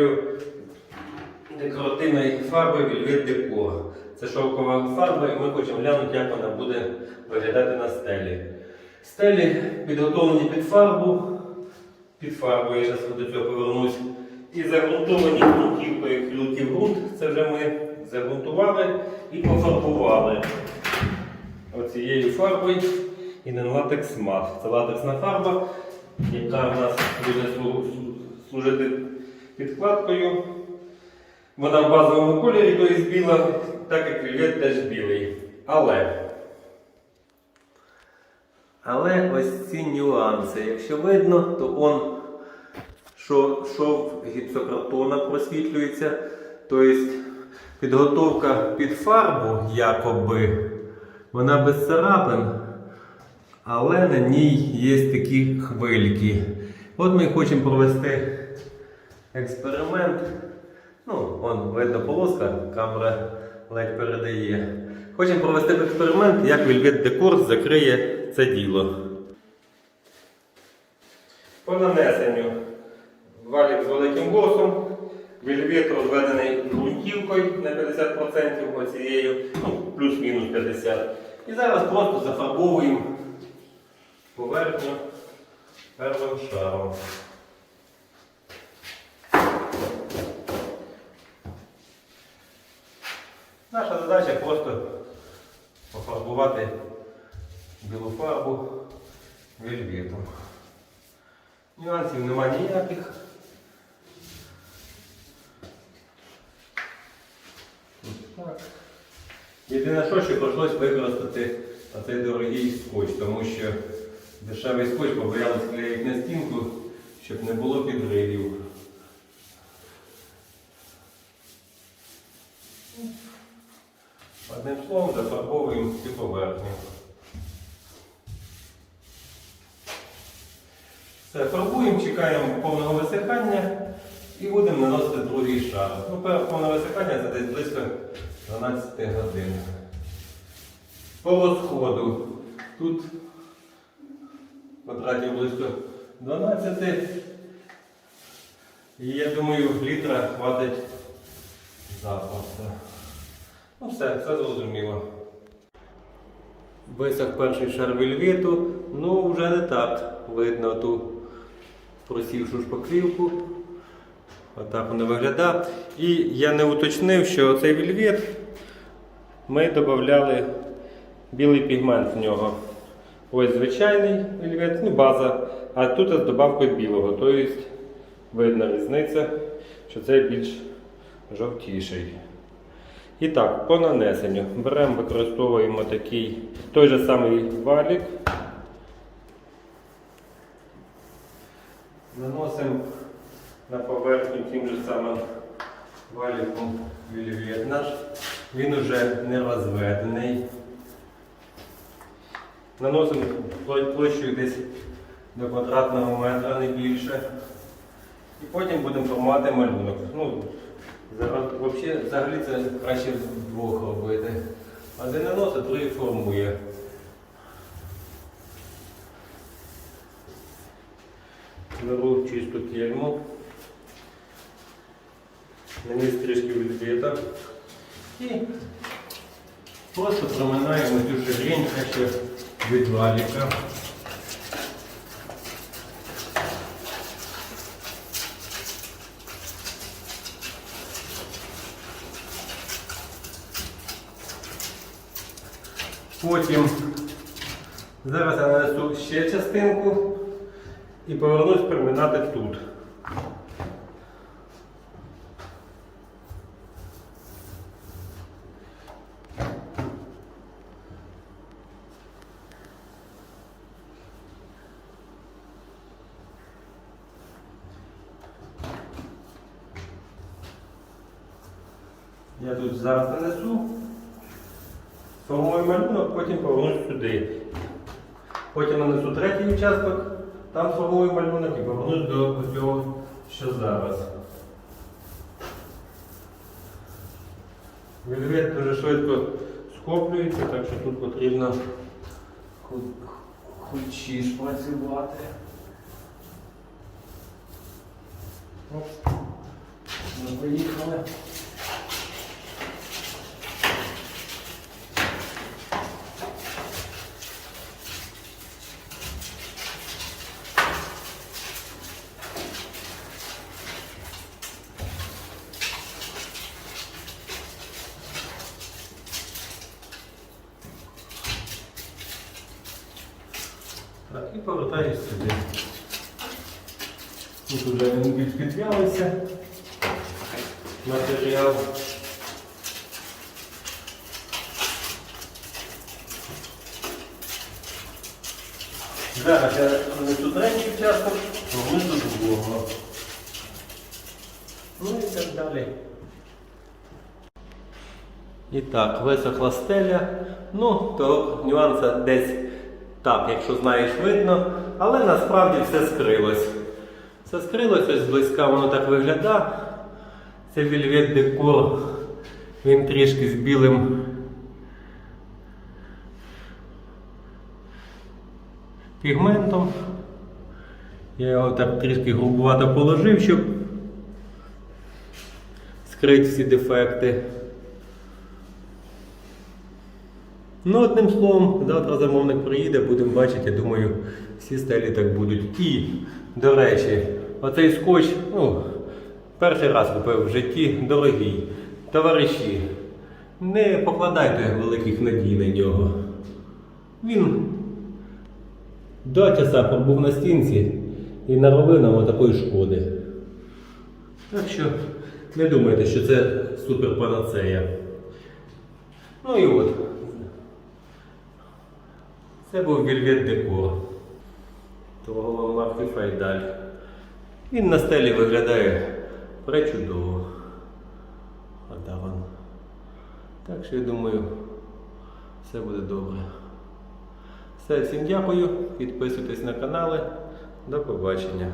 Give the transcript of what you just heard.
стелю декоративної фарби Velvet Decor. Це шовкова фарба, і ми хочемо глянути, як вона буде виглядати на стелі. Стелі підготовлені під фарбу. Під фарбою, я зараз до цього повернусь. І загрунтовані ґрунтівкою клюків ґрунт. Це вже ми загрунтували і пофарбували оцією фарбою і на латекс мат. Це латексна фарба, яка в нас буде служити підкладкою. Вона в базовому кольорі, тобто біла, так як вільвет теж білий. Але. Але ось ці нюанси. Якщо видно, то он що шов гіпсокартона просвітлюється. Тобто підготовка під фарбу, якоби, вона без царапин, але на ній є такі хвильки. От ми хочемо провести експеримент. Ну, вон видно полоска, камера ледь передає. Хочемо провести експеримент, як Velvet Decor закриє це діло. По нанесенню валік з великим босом, вельвет розведений ґрунтівкою на 50% оцією, ну, плюс-мінус 50%. І зараз просто зафарбовуємо поверхню першим шаром. Наша задача просто пофарбувати білу фарбу вельветом. Нюансів нема ніяких. Єдине, що ще прийшлось використати оцей дорогий скотч, тому що дешевий скотч побоялися клеїти на стінку, щоб не було підривів. Одним словом, зафарбовуємо всю поверхню. Все, фарбуємо, чекаємо повного висихання і будемо наносити другий шар. Ну, повне висихання це десь близько 12 годин. По розходу. Тут квадратів близько 12. І я думаю, літра хватить запросто. Ну все, все зрозуміло. Висох перший шар вельвету, ну вже не так видно ту просівшу шпаклівку. Отак воно виглядає. І я не уточнив, що цей вельвет ми додавали білий пігмент в нього. Ось звичайний вельвет, ну база, а тут з добавкою білого. Тобто видна різниця, що цей більш жовтіший. І так, по нанесенню. Беремо, використовуємо такий той же самий валік. Наносимо на поверхню тим же самим валіком вільвет наш. Він уже не розведений. Наносимо пло- площею десь до квадратного метра, не більше. І потім будемо формувати малюнок. Ну, взагалі, взагалі це краще вдвох робити. Один наносить, другий формує. Беру чисту кельму. Наніс трішки вільвета. І просто проминаємо цю ширинку ще від валіка. Потім зараз я нанесу ще частинку і повернусь приминати тут. Я тут зараз нанесу. Формую малюнок, потім повернусь сюди. Потім нанесу третій участок, там сформую малюнок і повернусь до цього, що зараз. Вельвет дуже швидко схоплюється, так що тут потрібно худші працювати. Оп. Поїхали. Так, і повертаюсь сюди. Тут вже він більш. Матеріал. Зараз я несу третій участок, внизу другого. Ну і так далі. І так, висохла стеля. Ну, то нюанса десь так, якщо знаєш, видно, але насправді все скрилось. Все скрилось, ось зблизька воно так виглядає. Це вільвет декор. Він трішки з білим пігментом. Я його так трішки грубувато положив, щоб скрити всі дефекти. Ну, одним словом, завтра замовник приїде, будемо бачити, я думаю, всі стелі так будуть. І, до речі, оцей скотч, ну, перший раз купив в житті, дорогий. Товариші, не покладайте великих надій на нього. Він два часа пробув на стінці і наробив нам отакої шкоди. Так що не думайте, що це супер панацея. Ну і от. Це був вільвет того Торгова марки Файдаль. Він на стелі виглядає пречудово. Отак он. Так що я думаю, все буде добре. Все, всім дякую. Підписуйтесь на канали. До побачення.